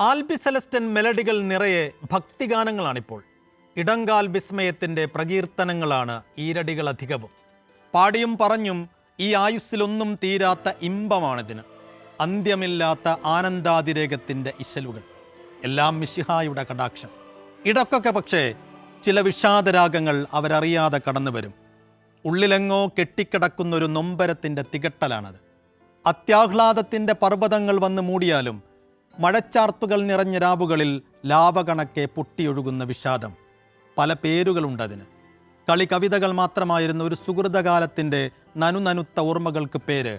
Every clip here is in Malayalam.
ആൽബി സെലസ്റ്റൻ മെലഡികൾ നിറയെ ഭക്തിഗാനങ്ങളാണിപ്പോൾ. ഇടങ്കാൽ വിസ്മയത്തിന്റെ പ്രകീർത്തനങ്ങളാണ് ഈരടികളധികവും. പാടിയും പറഞ്ഞും ഈ ആയുസ്സിലൊന്നും തീരാത്ത ഇമ്പമാണിതിന്. അന്ത്യമില്ലാത്ത ആനന്ദാതിരേകത്തിന്റെ ഇശലുകൾ. എല്ലാം മിശിഹായുടെ കടാക്ഷം. ഇടക്കൊക്കെ പക്ഷേ ചില വിഷാദരാഗങ്ങൾ അവരറിയാതെ കടന്നു വരും. ഉള്ളിലെങ്ങോ കെട്ടിക്കിടക്കുന്നൊരു നൊമ്പരത്തിന്റെ തികട്ടലാണത്. അത്യാഹ്ലാദത്തിന്റെ പർവതങ്ങൾ വന്ന് മൂടിയാലും മഴച്ചാർത്തുകൾ നിറഞ്ഞ രാവുകളിൽ ലാവകണക്കെ പൊട്ടിയൊഴുകുന്ന വിഷാദം. പല പേരുകളുണ്ടതിന്. കളി കവിതകൾ മാത്രമായിരുന്ന ഒരു സുഹൃതകാലത്തിന്റെ നനുനനുത്ത ഓർമ്മകൾക്ക് പേര്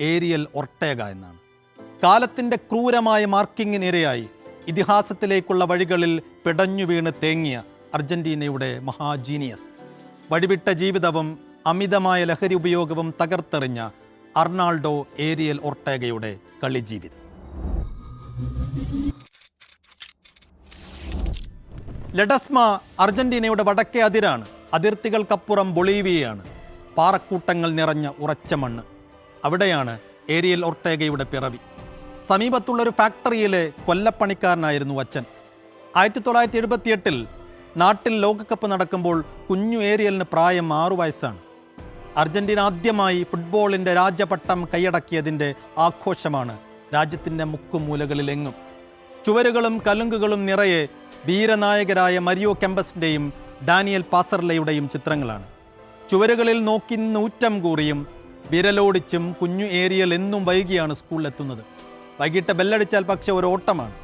ഏരിയൽ ഒർട്ടേഗ എന്നാണ്. കാലത്തിന്റെ ക്രൂരമായ മാർക്കിങ്ങിനിരയായി ഇതിഹാസത്തിലേക്കുള്ള വഴികളിൽ പിടഞ്ഞു വീണ് തേങ്ങിയ അർജന്റീനയുടെ മഹാജീനിയസ് വഴിവിട്ട ജീവിതവും അമിതമായ ലഹരി ഉപയോഗവും തകർത്തെറിഞ്ഞ അർണാൾഡോ ഏരിയൽ ഒർട്ടേഗയുടെ കളിജീവിതം. ലഡസ്മ അർജന്റീനയുടെ വടക്കേ അതിരാണ്. അതിർത്തികൾക്കപ്പുറം ബൊളീവിയയാണ്. പാറക്കൂട്ടങ്ങൾ നിറഞ്ഞ ഉറച്ച മണ്ണ്. അവിടെയാണ് ഏരിയൽ ഒർട്ടേഗയുടെ പിറവി. സമീപത്തുള്ള ഒരു ഫാക്ടറിയിലെ കൊല്ലപ്പണിക്കാരനായിരുന്നു അച്ഛൻ. ആയിരത്തി തൊള്ളായിരത്തി എഴുപത്തിയെട്ടിൽ നാട്ടിൽ ലോകകപ്പ് നടക്കുമ്പോൾ കുഞ്ഞു ഏരിയലിന് പ്രായം ആറു വയസ്സാണ്. അർജന്റീന ആദ്യമായി ഫുട്ബോളിന്റെ രാജ്യപട്ടം കൈയടക്കിയതിന്റെ ആഘോഷമാണ് രാജ്യത്തിന്റെ മുക്കുമൂലകളിലെങ്ങും. ചുവരുകളും കലുങ്കുകളും നിറയെ വീരനായകരായ മരിയോ കെമ്പസിന്റെയും ഡാനിയൽ പാസർലയുടെയും ചിത്രങ്ങളാണ്. ചുവരുകളിൽ നോക്കി നൂറ്റം കൂറിയും വിരലോടിച്ചും കുഞ്ഞു ഏരിയൽ എന്നും വൈകിയാണ് സ്കൂളിലെത്തുന്നത് വൈകിട്ട് ബെല്ലടിച്ചാൽ പക്ഷെ ഒരു ഓട്ടമാണ്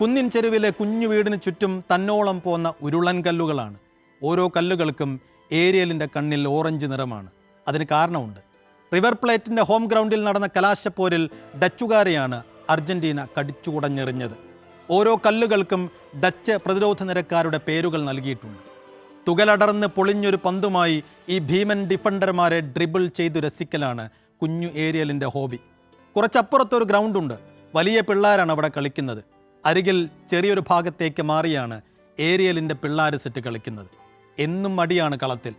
കുന്നിൻ ചെരുവിലെ കുഞ്ഞു വീടിന് ചുറ്റും തന്നോളം പോന്ന ഉരുളൻ കല്ലുകളാണ്. ഓരോ കല്ലുകൾക്കും ഏരിയലിന്റെ കണ്ണിൽ ഓറഞ്ച് നിറമാണ്. അതിന് കാരണമുണ്ട്. റിവർ പ്ലേറ്റിന്റെ ഹോം ഗ്രൗണ്ടിൽ നടന്ന കലാശപ്പോരിൽ ഡച്ചുകാരെയാണ് അർജന്റീന കടിച്ചുകുടഞ്ഞെറിഞ്ഞത്. ഓരോ കല്ലുകൾക്കും ഡച്ച് പ്രതിരോധ നിരക്കാരുടെ പേരുകൾ നൽകിയിട്ടുണ്ട്. തുകലടർന്ന് പൊളിഞ്ഞൊരു പന്തുമായി ഈ ഭീമൻ ഡിഫൻഡർമാരെ ഡ്രിബിൾ ചെയ്തു രസിക്കലാണ് കുഞ്ഞു ഏരിയലിന്റെ ഹോബി. കുറച്ചപ്പുറത്തൊരു ഗ്രൗണ്ടുണ്ട്. വലിയ പിള്ളേരാണ് അവിടെ കളിക്കുന്നത്. അരികിൽ ചെറിയൊരു ഭാഗത്തേക്ക് മാറിയാണ് ഏരിയലിന്റെ പിള്ളാര് സെറ്റ് കളിക്കുന്നത്. എന്നും മടിയാണ് കളത്തിൽ.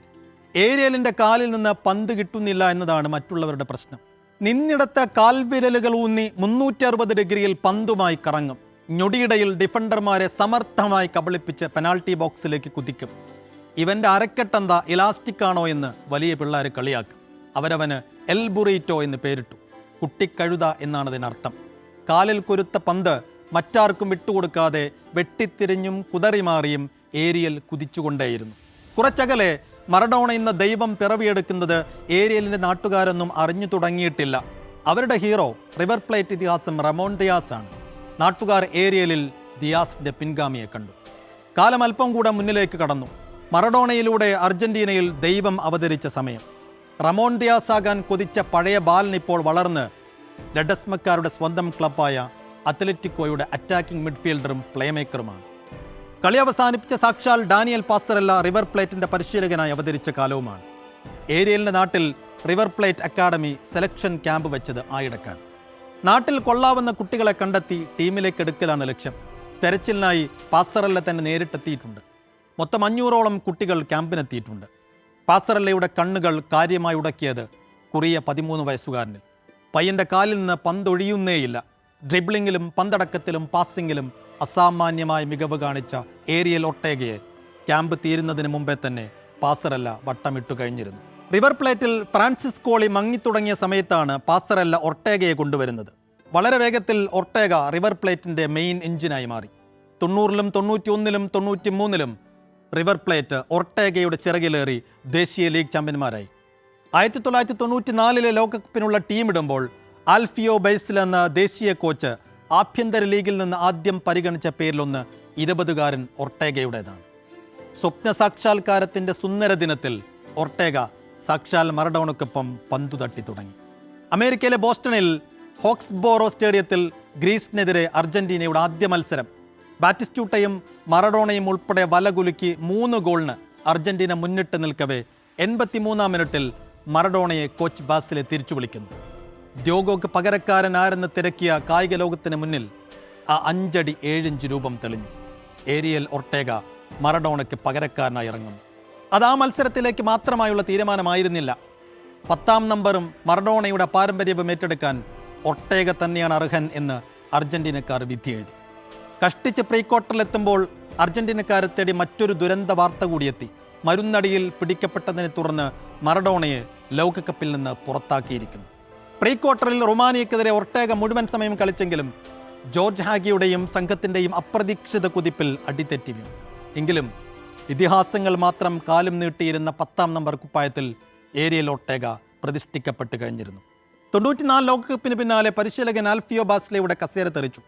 ഏരിയലിന്റെ കാലിൽ നിന്ന് പന്ത് കിട്ടുന്നില്ല എന്നതാണ് മറ്റുള്ളവരുടെ പ്രശ്നം. നിന്നിടത്ത കാൽവിരലുകൾ ഊന്നി മുന്നൂറ്ററുപത് ഡിഗ്രിയിൽ പന്തുമായി കറങ്ങും. ഞൊടിയിടയിൽ ഡിഫൻഡർമാരെ സമർത്ഥമായി കബളിപ്പിച്ച് പെനാൾട്ടി ബോക്സിലേക്ക് കുതിക്കും. ഇവന്റെ അരക്കെട്ടെന്താ ഇലാസ്റ്റിക് ആണോ എന്ന് വലിയ പിള്ളേർ കളിയാക്കും. അവരവന് എൽ ബുറീറ്റോ എന്ന് പേരിട്ടു. കുട്ടിക്കഴുത എന്നാണ് അതിനർത്ഥം. കാലിൽ കുരുത്ത പന്ത് മറ്റാർക്കും വിട്ടുകൊടുക്കാതെ വെട്ടിത്തിരിഞ്ഞും കുതറിമാറിയും ഏരിയൽ കുതിച്ചുകൊണ്ടേയിരുന്നു. കുറച്ചകലെ മറഡോണ എന്ന ദൈവം പിറവിയെടുക്കുന്നത് ഏരിയലിന്റെ നാട്ടുകാരൊന്നും അറിഞ്ഞു തുടങ്ങിയിട്ടില്ല. അവരുടെ ഹീറോ റിവർ പ്ലേറ്റ് ഇതിഹാസം റമോൺ ദിയാസ് ആണ്. നാട്ടുകാർ ഏരിയലിൽ ദിയാസിന്റെ പിൻഗാമിയെ കണ്ടു. കാലം അല്പം കൂടെ മുന്നിലേക്ക് കടന്നു. മറഡോണയിലൂടെ അർജന്റീനയിൽ ദൈവം അവതരിച്ച സമയം. റമോൺ ഡിയാസാകാൻ കൊതിച്ച പഴയ ബാലൻ ഇപ്പോൾ വളർന്ന് ലഡസ്മക്കാരുടെ സ്വന്തം ക്ലബ്ബായ അത്ലറ്റിക്കോയുടെ അറ്റാക്കിംഗ് മിഡ്ഫീൽഡറും പ്ലേമേക്കറുമാണ്. കളി അവസാനിപ്പിച്ച സാക്ഷാൽ ഡാനിയൽ പാസ്റ്ററല്ല റിവർ പ്ലേറ്റിന്റെ പരിശീലകനായി അവതരിച്ച കാലവുമാണ്. ഏരിയലിന്റെ നാട്ടിൽ River Plate academy selection camp വെച്ചത് ആയിടക്കാണ്. നാട്ടിൽ കൊള്ളാവുന്ന കുട്ടികളെ കണ്ടെത്തി ടീമിലേക്ക് എടുക്കലാണ് ലക്ഷ്യം. തെരച്ചിലിനായി പാസറല്ല തന്നെ നേരിട്ടെത്തിയിട്ടുണ്ട്. മൊത്തം അഞ്ഞൂറോളം കുട്ടികൾ ക്യാമ്പിനെത്തിയിട്ടുണ്ട്. പാസറല്ലയുടെ കണ്ണുകൾ കാര്യമായി ഉടക്കിയത് കുറിയ പതിമൂന്ന് വയസ്സുകാരനിൽ. പയ്യന്റെ കാലിൽ നിന്ന് പന്തൊഴിയുന്നേയില്ല. ഡ്രിബ്ലിങ്ങിലും പന്തടക്കത്തിലും പാസിങ്ങിലും അസാമാന്യമായ മികവ് കാണിച്ച ഏരിയൽ ഒട്ടേഗയെ ക്യാമ്പ് തീരുന്നതിന് മുമ്പേ തന്നെ പാസറല്ല വട്ടമിട്ടു കഴിഞ്ഞിരുന്നു. റിവർ പ്ലേറ്റിൽ ഫ്രാൻസിസ് കോളി മങ്ങിത്തുടങ്ങിയ സമയത്താണ് പാസറല്ല ഒർട്ടേഗയെ കൊണ്ടുവരുന്നത്. വളരെ വേഗത്തിൽ ഒർട്ടേഗ റിവർ പ്ലേറ്റിന്റെ മെയിൻ എഞ്ചിനായി മാറി. തൊണ്ണൂറിലും തൊണ്ണൂറ്റിയൊന്നിലും തൊണ്ണൂറ്റി മൂന്നിലും റിവർ പ്ലേറ്റ് ഒർട്ടേഗയുടെ ചിറകിലേറി ദേശീയ ലീഗ് ചാമ്പ്യന്മാരായി. ആയിരത്തി തൊള്ളായിരത്തി തൊണ്ണൂറ്റി നാലിലെ ലോകകപ്പിനുള്ള ടീമിടുമ്പോൾ ആൽഫിയോ ബൈസിൽ എന്ന ദേശീയ കോച്ച് ആഭ്യന്തര ലീഗിൽ നിന്ന് ആദ്യം പരിഗണിച്ച പേരിലൊന്ന് ഇരുപതുകാരൻ ഒർട്ടേഗയുടേതാണ്. സ്വപ്ന സാക്ഷാത്കാരത്തിന്റെ സുന്ദര ദിനത്തിൽ ഒർട്ടേഗ സാക്ഷാൽ മറഡോണക്കൊപ്പം പന്തു തട്ടി തുടങ്ങി. അമേരിക്കയിലെ ബോസ്റ്റണിൽ ഹോക്സ്ബോറോ സ്റ്റേഡിയത്തിൽ ഗ്രീസിനെതിരെ അർജന്റീനയുടെ ആദ്യ മത്സരം. ബാറ്റിസ്റ്റൂട്ടയും മറഡോണയും ഉൾപ്പെടെ വലകുലുക്കി മൂന്ന് ഗോളിന് അർജന്റീന മുന്നിട്ട് നിൽക്കവേ എൺപത്തിമൂന്നാം മിനിറ്റിൽ മറഡോണയെ കോച്ച് ബാസിലെ തിരിച്ചു വിളിക്കുന്നു. ഡ്യോഗോക്ക് പകരക്കാരൻ ആരെന്ന് തിരക്കിയ കായിക ലോകത്തിന് മുന്നിൽ ആ അഞ്ചടി ഏഴിഞ്ച് രൂപം തെളിഞ്ഞു. ഏരിയൽ ഒർട്ടേഗ മറഡോണയ്ക്ക് പകരക്കാരനായി ഇറങ്ങുന്നു. അത് ആ മത്സരത്തിലേക്ക് മാത്രമായുള്ള തീരുമാനമായിരുന്നില്ല. പത്താം നമ്പറും മറഡോണയുടെ പാരമ്പര്യവും ഏറ്റെടുക്കാൻ ഒട്ടേക തന്നെയാണ് അർഹൻ എന്ന് അർജന്റീനക്കാർ വിധി എഴുതി. കഷ്ടിച്ച് പ്രീ ക്വാർട്ടറിലെത്തുമ്പോൾ അർജന്റീനക്കാരെ തേടി മറ്റൊരു ദുരന്ത വാർത്ത കൂടിയെത്തി മരുന്നടിയിൽ പിടിക്കപ്പെട്ടതിനെ തുടർന്ന് മറഡോണയെ ലോകകപ്പിൽ നിന്ന് പുറത്താക്കിയിരിക്കുന്നു. പ്രീ ക്വാർട്ടറിൽ റൊമാനിയക്കെതിരെ ഒട്ടേക മുഴുവൻ സമയം കളിച്ചെങ്കിലും ജോർജ് ഹാഗിയുടെയും സംഘത്തിന്റെയും അപ്രതീക്ഷിത കുതിപ്പിൽ അടിതെറ്റി എങ്കിലും ഇതിഹാസങ്ങൾ മാത്രം കാലും നീട്ടിയിരുന്ന പത്താം നമ്പർ കുപ്പായത്തിൽ ഏരിയൽ ഒട്ടേഗ പ്രതിഷ്ഠിക്കപ്പെട്ട് കഴിഞ്ഞിരുന്നു. തൊണ്ണൂറ്റിനാല് ലോകകപ്പിന് പിന്നാലെ പരിശീലകൻ ആൽഫിയോ ബാസ്ലയുടെ കസേര തെറിച്ചു.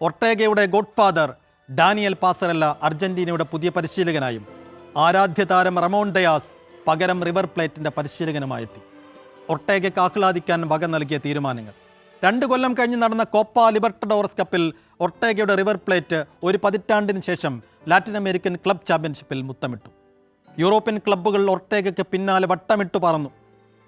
ഒട്ടേഗയുടെ ഗോഡ് ഫാദർ ഡാനിയൽ പാസറല്ല അർജന്റീനയുടെ പുതിയ പരിശീലകനായും ആരാധ്യ താരം റമോൺ ഡയാസ് പകരം റിവർ പ്ലേറ്റിന്റെ പരിശീലകനുമായെത്തി. ഒട്ടേഗയ്ക്ക് ആഹ്ലാദിക്കാൻ വക നൽകിയ തീരുമാനങ്ങൾ. രണ്ട് കൊല്ലം കഴിഞ്ഞ് നടന്ന കോപ്പ ലിബർട്ടഡോറസ് കപ്പിൽ ഒട്ടേഗയുടെ റിവർ പ്ലേറ്റ് ഒരു പതിറ്റാണ്ടിന് ശേഷം ലാറ്റിൻ അമേരിക്കൻ ക്ലബ് ചാമ്പ്യൻഷിപ്പിൽ മുത്തമിട്ടു. യൂറോപ്യൻ ക്ലബ്ബുകൾ ഒർട്ടേഗയ്ക്ക് പിന്നാലെ വട്ടമിട്ടു പറന്നു.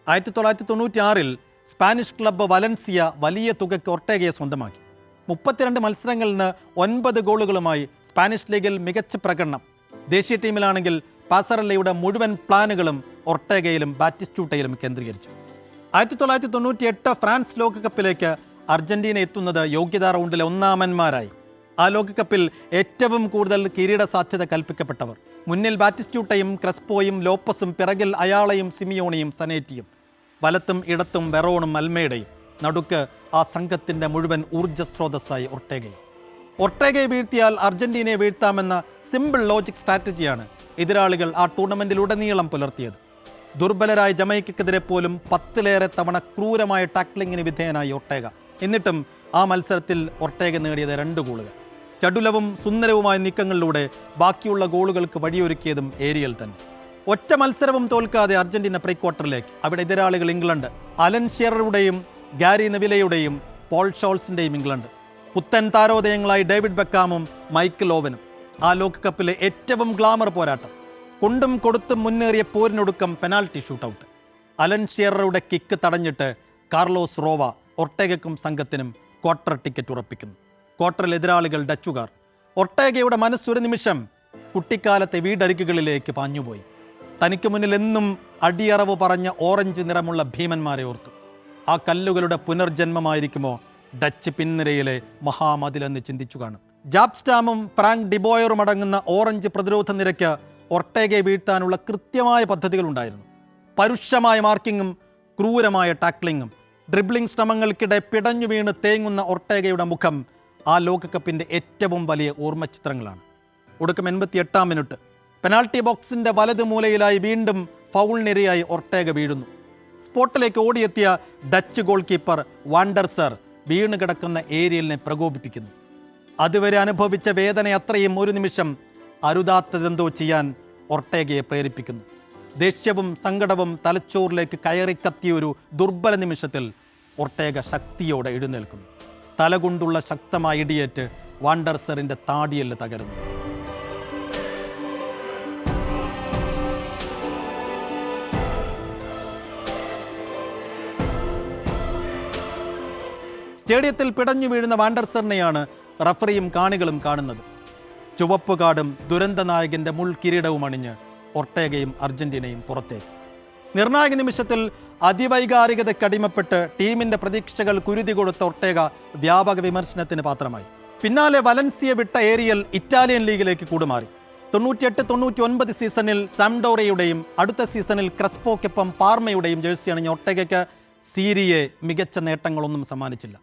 ആയിരത്തി തൊള്ളായിരത്തി തൊണ്ണൂറ്റിയാറിൽ സ്പാനിഷ് ക്ലബ്ബ് വലൻസിയ വലിയ തുകയ്ക്ക് ഒർട്ടേഗയെ സ്വന്തമാക്കി. മുപ്പത്തിരണ്ട് മത്സരങ്ങളിൽ നിന്ന് ഒൻപത് ഗോളുകളുമായി സ്പാനിഷ് ലീഗിൽ മികച്ച പ്രകടനം. ദേശീയ ടീമിലാണെങ്കിൽ പാസറല്ലയുടെ മുഴുവൻ പ്ലാനുകളും ഒർട്ടേഗയിലും ബാറ്റിസ്റ്റൂട്ടയിലും കേന്ദ്രീകരിച്ചു. ആയിരത്തി തൊള്ളായിരത്തി തൊണ്ണൂറ്റി എട്ട് ഫ്രാൻസ് ലോകകപ്പിലേക്ക് അർജന്റീന എത്തുന്നത് യോഗ്യതാ റൗണ്ടിലെ ഒന്നാമന്മാരായി ആ ലോകകപ്പിൽ ഏറ്റവും കൂടുതൽ കിരീട സാധ്യത കൽപ്പിക്കപ്പെട്ടവർ. മുന്നിൽ ബാറ്റിസ്റ്റ്യൂട്ടയും ക്രെസ്പോയും ലോപ്പസും പിറകിൽ അയാളെയും സിമിയോണിയും സനേറ്റിയും. വലത്തും ഇടത്തും വെറോണും അൽമേഡയും. നടുക്ക് ആ സംഘത്തിന്റെ മുഴുവൻ ഊർജസ്രോതസ്സായി ഒർട്ടേഗയും. ഒർട്ടേഗയെ വീഴ്ത്തിയാൽ അർജന്റീനയെ വീഴ്ത്താമെന്ന സിമ്പിൾ ലോജിക് സ്ട്രാറ്റജിയാണ് എതിരാളികൾ ആ ടൂർണമെന്റിലുടനീളം പുലർത്തിയത്. ദുർബലരായ ജമൈക്കെതിരെ പോലും പത്തിലേറെ തവണ ക്രൂരമായ ടാക്ലിങ്ങിന് വിധേയനായി ഒർട്ടേഗ. എന്നിട്ടും ആ മത്സരത്തിൽ ഒർട്ടേഗ നേടിയത് രണ്ട് ഗോളുകൾ. ചടുലവും സുന്ദരവുമായ നീക്കങ്ങളിലൂടെ ബാക്കിയുള്ള ഗോളുകൾക്ക് വഴിയൊരുക്കിയതും ഏരിയൽ തന്നെ. ഒറ്റ മത്സരവും തോൽക്കാതെ അർജന്റീന പ്രീ ക്വാർട്ടറിലേക്ക് അവിടെ എതിരാളികൾ ഇംഗ്ലണ്ട്. അലൻ ഷെററുടെയും ഗാരി നെവിലയുടെയും പോൾ ഷോൾസിന്റെയും ഇംഗ്ലണ്ട്. പുത്തൻ താരോദയങ്ങളായി ഡേവിഡ് ബെക്കാമും മൈക്കിൾ ഓവനും. ആ ലോകകപ്പിലെ ഏറ്റവും ഗ്ലാമർ പോരാട്ടം. കൊണ്ടും കൊടുത്തും മുന്നേറിയ പോരിനൊടുക്കം പെനാൽറ്റി ഷൂട്ടൗട്ട്. അലൻ ഷെയറുടെ കിക്ക് തടഞ്ഞിട്ട് കാർലോസ് റോവ ഒർട്ടേഗക്കും സംഘത്തിനും ക്വാർട്ടർ ടിക്കറ്റ് ഉറപ്പിക്കുന്നു. ക്വാർട്ടറിൽ എതിരാളികൾ ഡച്ചുകാർ. ഒട്ടേഗയുടെ മനസ്സൊരു നിമിഷം കുട്ടിക്കാലത്തെ വീടരിക്കുകളിലേക്ക് പാഞ്ഞുപോയി. തനിക്ക് മുന്നിൽ എന്നും അടിയറവ് പറഞ്ഞ ഓറഞ്ച് നിറമുള്ള ഭീമന്മാരെ ഓർത്തു. ആ കല്ലുകളുടെ പുനർജന്മമായിരിക്കുമോ ഡച്ച് പിൻനിരയിലെ മഹാമതിലെന്ന് ചിന്തിച്ചു കാണും. ജാബ്സ്റ്റാമും ഫ്രാങ്ക് ഡിബോയറും അടങ്ങുന്ന ഓറഞ്ച് പ്രതിരോധ നിരയ്ക്ക് ഒട്ടേകെ വീഴ്ത്താനുള്ള കൃത്യമായ പദ്ധതികളുണ്ടായിരുന്നു. പരുഷമായ മാർക്കിങ്ങും ക്രൂരമായ ടാക്ലിങ്ങും. ഡ്രിബ്ലിംഗ് ശ്രമങ്ങൾക്കിടെ പിടഞ്ഞു വീണ് തേങ്ങുന്ന ഒട്ടേകയുടെ മുഖം ആ ലോകകപ്പിന്റെ ഏറ്റവും വലിയ ഓർമ്മചിത്രങ്ങളാണ്. ഒടുക്കം എൺപത്തി എട്ടാം മിനിറ്റ്. പെനാൾട്ടി ബോക്സിന്റെ വലത് മൂലയിലായി വീണ്ടും ഫൗൾ നിരയായി ഒർട്ടേഗ വീഴുന്നു. സ്പോട്ടിലേക്ക് ഓടിയെത്തിയ Dutch goalkeeper Van der Sar വീണ് കിടക്കുന്ന ഏരിയലിനെ പ്രകോപിപ്പിക്കുന്നു. അതുവരെ അനുഭവിച്ച വേദന അത്രയും ഒരു നിമിഷം അരുതാത്തതെന്തോ ചെയ്യാൻ ഒർട്ടേഗയെ പ്രേരിപ്പിക്കുന്നു. ദേഷ്യവും സങ്കടവും തലച്ചോറിലേക്ക് കയറിക്കത്തിയ ഒരു ദുർബല നിമിഷത്തിൽ ഒർട്ടേഗ ശക്തിയോടെ എഴുന്നേൽക്കുന്നു. തലകൊണ്ടുള്ള ശക്തമായ ഇടിയേറ്റ് വാണ്ടർസറിന്റെ താടിയല്ല് തകരുന്നു. സ്റ്റേഡിയത്തിൽ പിടഞ്ഞു വീഴുന്ന വാണ്ടർസറിനെയാണ് റഫറിയും കാണികളും കാണുന്നത്. ചുവപ്പുകാടും ദുരന്ത നായകന്റെ മുൾ മുൾക്കിരീടവും അണിഞ്ഞ് ഒർട്ടേഗയും അർജന്റീനയും പുറത്തേക്ക്. നിർണായക നിമിഷത്തിൽ അതിവൈകാരികതയ്ക്കടിമപ്പെട്ട് ടീമിന്റെ പ്രതീക്ഷകൾ കുരുതി കൊടുത്ത ഒട്ടേക വ്യാപക വിമർശനത്തിന് പാത്രമായി. പിന്നാലെ വലൻസിയ വിട്ട ഏരിയൽ ഇറ്റാലിയൻ ലീഗിലേക്ക് കൂടുമാറി. തൊണ്ണൂറ്റിയെട്ട് തൊണ്ണൂറ്റി ഒൻപത് സീസണിൽ സാംഡോറയുടെയും അടുത്ത സീസണിൽ ക്രസ്പോക്കൊപ്പം പാർമയുടെയും ജേഴ്സി അണിഞ്ഞ ഒട്ടേകയ്ക്ക് സീരിയെ മികച്ച നേട്ടങ്ങളൊന്നും സമ്മാനിച്ചില്ല.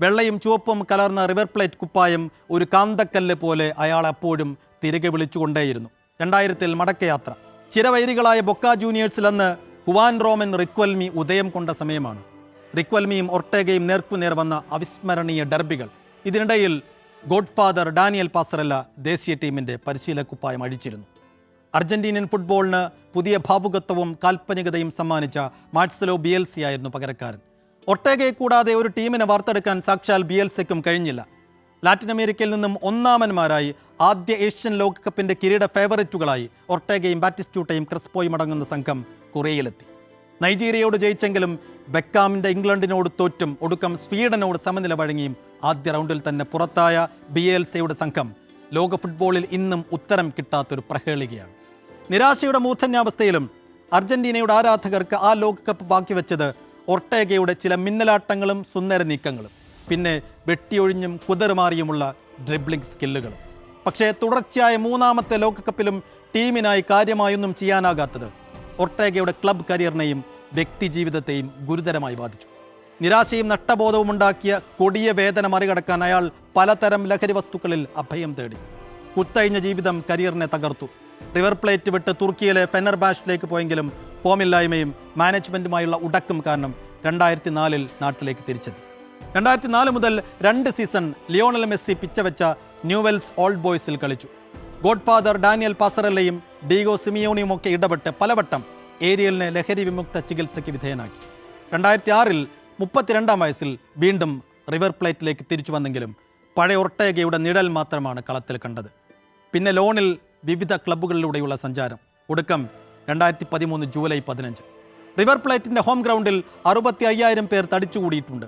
വെള്ളയും ചുവപ്പും കലർന്ന റിവർ പ്ലേറ്റ് കുപ്പായം ഒരു കാന്തക്കല്ല് പോലെ അയാൾ അപ്പോഴും തിരികെ വിളിച്ചുകൊണ്ടേയിരുന്നു. രണ്ടായിരത്തിൽ മടക്കയാത്ര. ചിരവൈരികളായ ബൊക്ക ജൂനിയേഴ്സിൽ അന്ന് ഹുവാൻ റോമൻ റിക്വൽമി ഉദയം കൊണ്ട സമയമാണ്. റിക്വൽമിയും ഒർട്ടേഗയും നേർക്കുനേർ വന്ന അവിസ്മരണീയ ഡർബികൾ. ഇതിനിടയിൽ ഗോഡ് ഫാദർ ഡാനിയൽ പാസറല്ല ദേശീയ ടീമിന്റെ പരിശീലക്കുപ്പായം അഴിച്ചിരുന്നു. അർജന്റീനിയൻ ഫുട്ബോളിന് പുതിയ ഭാവുകത്വവും കാൽപ്പനികതയും സമ്മാനിച്ച മാർസലോ ബിയൽസി ആയിരുന്നു പകരക്കാരൻ. ഒട്ടേഗയെ കൂടാതെ ഒരു ടീമിനെ വാർത്തെടുക്കാൻ സാക്ഷാൽ ബിയൽസയ്ക്കും കഴിഞ്ഞില്ല. ലാറ്റിൻ അമേരിക്കയിൽ നിന്നും ഒന്നാമന്മാരായി ആദ്യ ഏഷ്യൻ ലോകകപ്പിന്റെ കിരീട ഫേവറേറ്റുകളായി ഒർട്ടേഗയും ബാറ്റിസ്റ്റൂട്ടയും ക്രിസ്പോയും അടങ്ങുന്ന സംഘം കൊറിയയിലെത്തി. നൈജീരിയയോട് ജയിച്ചെങ്കിലും ബെക്കാമിന്റെ ഇംഗ്ലണ്ടിനോട് തോറ്റും ഒടുക്കം സ്വീഡനോട് സമനില വഴങ്ങിയും ആദ്യ റൗണ്ടിൽ തന്നെ പുറത്തായ ബി എൽ സിയുടെ സംഘം ലോക ഫുട്ബോളിൽ ഇന്നും ഉത്തരം കിട്ടാത്തൊരു പ്രഹേളികയാണ്. നിരാശയുടെ മൂർധന്യാവസ്ഥയിലും അർജന്റീനയുടെ ആരാധകർക്ക് ആ ലോകകപ്പ് ബാക്കി വെച്ചത് ഒർട്ടേഗയുടെ ചില മിന്നലാട്ടങ്ങളും സുന്ദര നീക്കങ്ങളും. പിന്നെ വെട്ടിയൊഴിഞ്ഞും കുതറുമാറിയുമുള്ള ഡ്രിബ്ലിംഗ് സ്കില്ലുകളും പക്ഷേ തുടർച്ചയായ മൂന്നാമത്തെ ലോകകപ്പിലും ടീമിനായി കാര്യമായൊന്നും ചെയ്യാനാകാത്തത് ഒർട്ടേഗയുടെ ക്ലബ് കരിയറിനെയും വ്യക്തി ജീവിതത്തെയും ഗുരുതരമായി ബാധിച്ചു. നിരാശയും നഷ്ടബോധവും ഉണ്ടാക്കിയ കൊടിയ വേദന മറികടക്കാൻ അയാൾ പലതരം ലഹരി വസ്തുക്കളിൽ അഭയം തേടി. കുത്തഴിഞ്ഞ ജീവിതം കരിയറിനെ തകർത്തു. റിവർ പ്ലേറ്റ് വിട്ട് തുർക്കിയിലെ ഫെനർബാഷിലേക്ക് പോയെങ്കിലും ഫോമില്ലായ്മയും മാനേജ്മെന്റുമായുള്ള ഉടക്കം കാരണം രണ്ടായിരത്തി നാലിൽ നാട്ടിലേക്ക് തിരിച്ചെത്തി. രണ്ടായിരത്തി നാല് മുതൽ രണ്ട് സീസൺ ലിയോണൽ മെസ്സി പിച്ചവെച്ച ന്യൂവെൽസ് ഓൾഡ് ബോയ്സിൽ കളിച്ചു. ഗോഡ്ഫാദർ ഡാനിയൽ പാസറല്ലയും ഡീഗോ സിമിയോണിയും ഒക്കെ ഇടപെട്ട് പലവട്ടം ഏരിയലിനെ ലഹരി വിമുക്ത ചികിത്സയ്ക്ക് വിധേയനാക്കി. രണ്ടായിരത്തി ആറിൽ മുപ്പത്തിരണ്ടാം വയസ്സിൽ വീണ്ടും റിവർ പ്ലേറ്റിലേക്ക് തിരിച്ചു വന്നെങ്കിലും പഴയ ഒർട്ടേഗയുടെ നിഴൽ മാത്രമാണ് കളത്തിൽ കണ്ടത്. പിന്നെ ലോണിൽ വിവിധ ക്ലബ്ബുകളിലൂടെയുള്ള സഞ്ചാരം. ഒടുക്കം രണ്ടായിരത്തി പതിമൂന്ന് ജൂലൈ പതിനഞ്ച്. റിവർ പ്ലേറ്റിന്റെ ഹോം ഗ്രൗണ്ടിൽ അറുപത്തി അയ്യായിരം പേർ തടിച്ചുകൂടിയിട്ടുണ്ട്.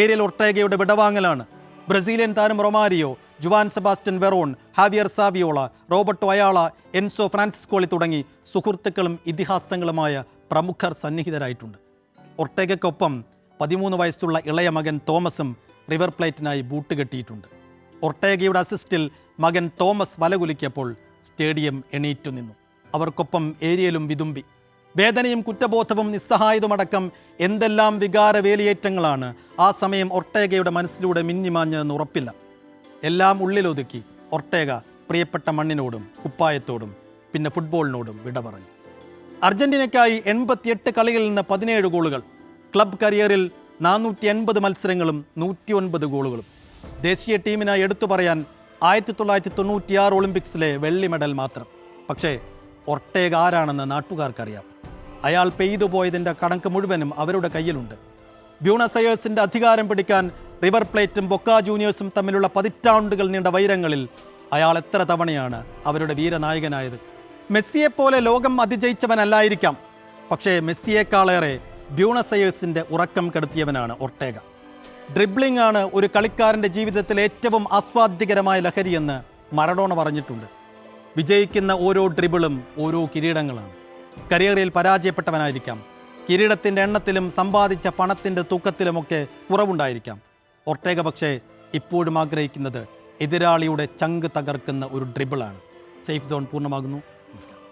ഏരിയൽ ഒർട്ടേഗയുടെ വിടവാങ്ങലാണ്. ബ്രസീലിയൻ താരം Romario Juan Sebastian Veron Javier Saviola Roberto Ayala Enzo Francescoli തുടങ്ങി സുഹൃത്തുക്കളും ഇതിഹാസങ്ങളുമായ പ്രമുഖർ സന്നിഹിതരായിട്ടുണ്ട്. ഒർട്ടേഗയ്ക്കൊപ്പം പതിമൂന്ന് വയസ്സുള്ള ഇളയ മകൻ തോമസും റിവർ പ്ലേറ്റിനായി ബൂട്ട് കെട്ടിയിട്ടുണ്ട്. ഒർട്ടേഗയുടെ അസിസ്റ്റിൽ മകൻ തോമസ് വലകുലിക്കിയപ്പോൾ സ്റ്റേഡിയം എണീറ്റു നിന്നു അവർക്കൊപ്പം ഏരിയലും വിതുമ്പി. വേദനയും കുറ്റബോധവും നിസ്സഹായതുമടക്കം എന്തെല്ലാം വികാര വേലിയേറ്റങ്ങളാണ് ആ സമയം ഒർട്ടേഗയുടെ മനസ്സിലൂടെ മിന്നിമാഞ്ഞതെന്ന് ഉറപ്പില്ല. എല്ലാം ഉള്ളിലൊതുക്കി ഒർട്ടേഗ പ്രിയപ്പെട്ട മണ്ണിനോടും കുപ്പായത്തോടും പിന്നെ ഫുട്ബോളിനോടും വിട പറഞ്ഞു. അർജന്റീനയ്ക്കായി എൺപത്തിയെട്ട് കളികളിൽ നിന്ന് പതിനേഴ് ഗോളുകൾ ക്ലബ് കരിയറിൽ നാനൂറ്റി എൺപത് മത്സരങ്ങളും നൂറ്റി ഒൻപത് ഗോളുകളും. ദേശീയ ടീമിനായി എടുത്തു പറയാൻ ആയിരത്തി തൊള്ളായിരത്തി തൊണ്ണൂറ്റിയാറ് ഒളിമ്പിക്സിലെ വെള്ളി മെഡൽ മാത്രം. പക്ഷേ ഒർട്ടേഗ ആരാണെന്ന് നാട്ടുകാർക്കറിയാം. അയാൾ പെയ്തു പോയതിന്റെ കണക്ക് മുഴുവനും അവരുടെ കയ്യിലുണ്ട്. ബ്യൂണസ് അയേഴ്സിന്റെ അധികാരം പിടിക്കാൻ റിവർ പ്ലേറ്റും ബൊക്ക ജൂനിയേഴ്സും തമ്മിലുള്ള പതിറ്റാണ്ടുകൾ നീണ്ട വൈരങ്ങളിൽ അയാൾ എത്ര തവണയാണ് അവരുടെ വീരനായകനായത്? മെസ്സിയെപ്പോലെ ലോകം അതിജയിച്ചവനല്ലായിരിക്കാം. പക്ഷേ മെസ്സിയേക്കാളേറെ ബ്യൂണസ് അയേഴ്സിന്റെ ഉറക്കം കെടുത്തിയവനാണ് ഒർട്ടേഗ. ഡ്രിബ്ലിംഗ് ആണ് ഒരു കളിക്കാരന്റെ ജീവിതത്തിൽ ഏറ്റവും ആസ്വാദ്യകരമായ ലഹരിയെന്ന് മറഡോണ പറഞ്ഞിട്ടുണ്ട്. വിജയിക്കുന്ന ഓരോ ഡ്രിബിളും ഓരോ കിരീടങ്ങളാണ്. കരിയറിൽ പരാജയപ്പെട്ടവനായിരിക്കാം. കിരീടത്തിന്റെ എണ്ണത്തിലും സമ്പാദിച്ച പണത്തിന്റെ തൂക്കത്തിലുമൊക്കെ കുറവുണ്ടായിരിക്കാം. ഒട്ടേക പക്ഷേ ഇപ്പോഴും ആഗ്രഹിക്കുന്നത് എതിരാളിയുടെ ചങ്ക് തകർക്കുന്ന ഒരു ഡ്രിബിളാണ് സേഫ് സോൺ പൂർണമാകുന്നു. നമസ്കാരം.